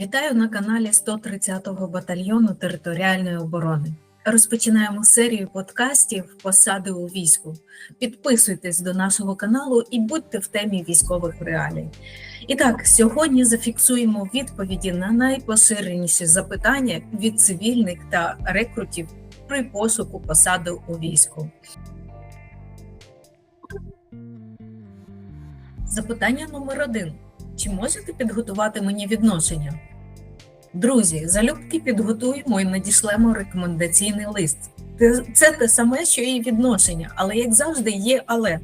Вітаю на каналі 130-го батальйону територіальної оборони. Розпочинаємо серію подкастів Посади у війську. Підписуйтесь до нашого каналу і будьте в темі військових реалій. І так, сьогодні зафіксуємо відповіді на найпоширеніші запитання від цивільних та рекрутів при пошуку посади у війську. Запитання номер один. Чи можете підготувати мені відношення? Друзі, залюбки підготуємо і надішлемо рекомендаційний лист. Це те саме, що і відношення, але як завжди, є але.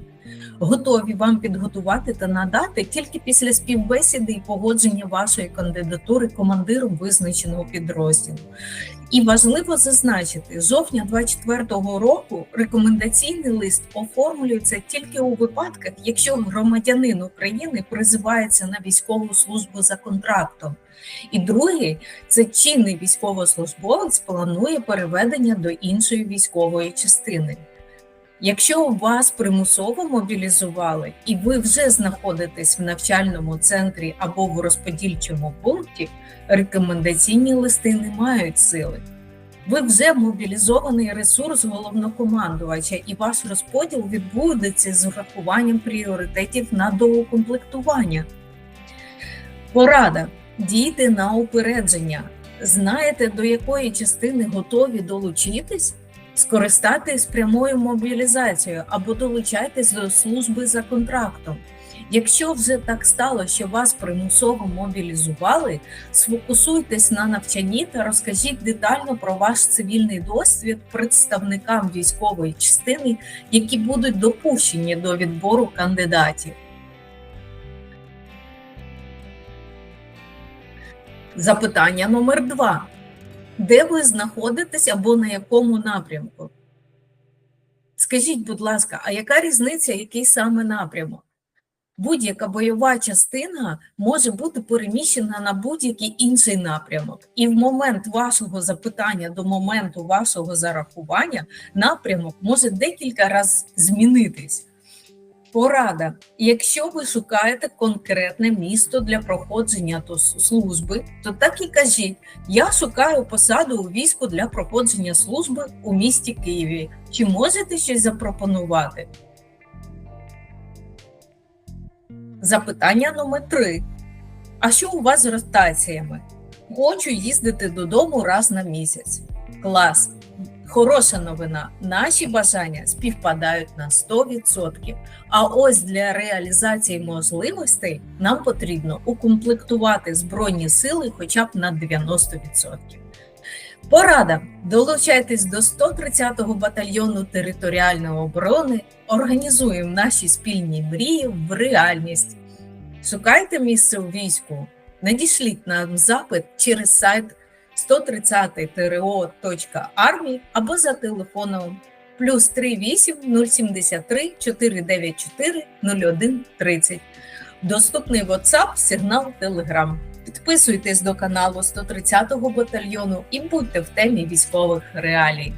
Готові вам підготувати та надати тільки після співбесіди і погодження вашої кандидатури командиром визначеного підрозділу. І важливо зазначити, з жовтня 2024 року рекомендаційний лист оформлюється тільки у випадках, якщо громадянин України призивається на військову службу за контрактом. І другий це чинний військовослужбовець планує переведення до іншої військової частини. Якщо вас примусово мобілізували і ви вже знаходитесь в навчальному центрі або в розподільчому пункті, рекомендаційні листи не мають сили. Ви вже мобілізований ресурс головнокомандувача, і ваш розподіл відбудеться з урахуванням пріоритетів на доукомплектування. Порада. Дійте на упередження. Знаєте, до якої частини готові долучитись? Скористайтесь прямою мобілізацією або долучайтесь до служби за контрактом. Якщо вже так стало, що вас примусово мобілізували, сфокусуйтесь на навчанні та розкажіть детально про ваш цивільний досвід представникам військової частини, які будуть допущені до відбору кандидатів. Запитання номер два. Де ви знаходитесь або на якому напрямку? Скажіть, будь ласка, а яка різниця, який саме напрямок? Будь-яка бойова частина може бути переміщена на будь-який інший напрямок. І в момент вашого запитання до моменту вашого зарахування напрямок може декілька разів змінитись. Порада. Якщо ви шукаєте конкретне місто для проходження то служби, то так і кажіть: я шукаю посаду у війську для проходження служби у місті Києві. Чи можете щось запропонувати? Запитання номер три. А що у вас з ротаціями? Хочу їздити додому раз на місяць. Клас. Хороша новина. Наші бажання співпадають на 100%. А ось для реалізації можливостей нам потрібно укомплектувати збройні сили хоча б на 90%. Порада. Долучайтесь до 130-го батальйону територіальної оборони. Організуємо наші спільні мрії в реальність. Шукайте місце у війську. Надішліть нам запит через сайт 130-ТРО.армії або за телефоном плюс 38 073 494 01 30. Доступний WhatsApp, сигнал Telegram. Підписуйтесь до каналу 130-го батальйону і будьте в темі військових реалій.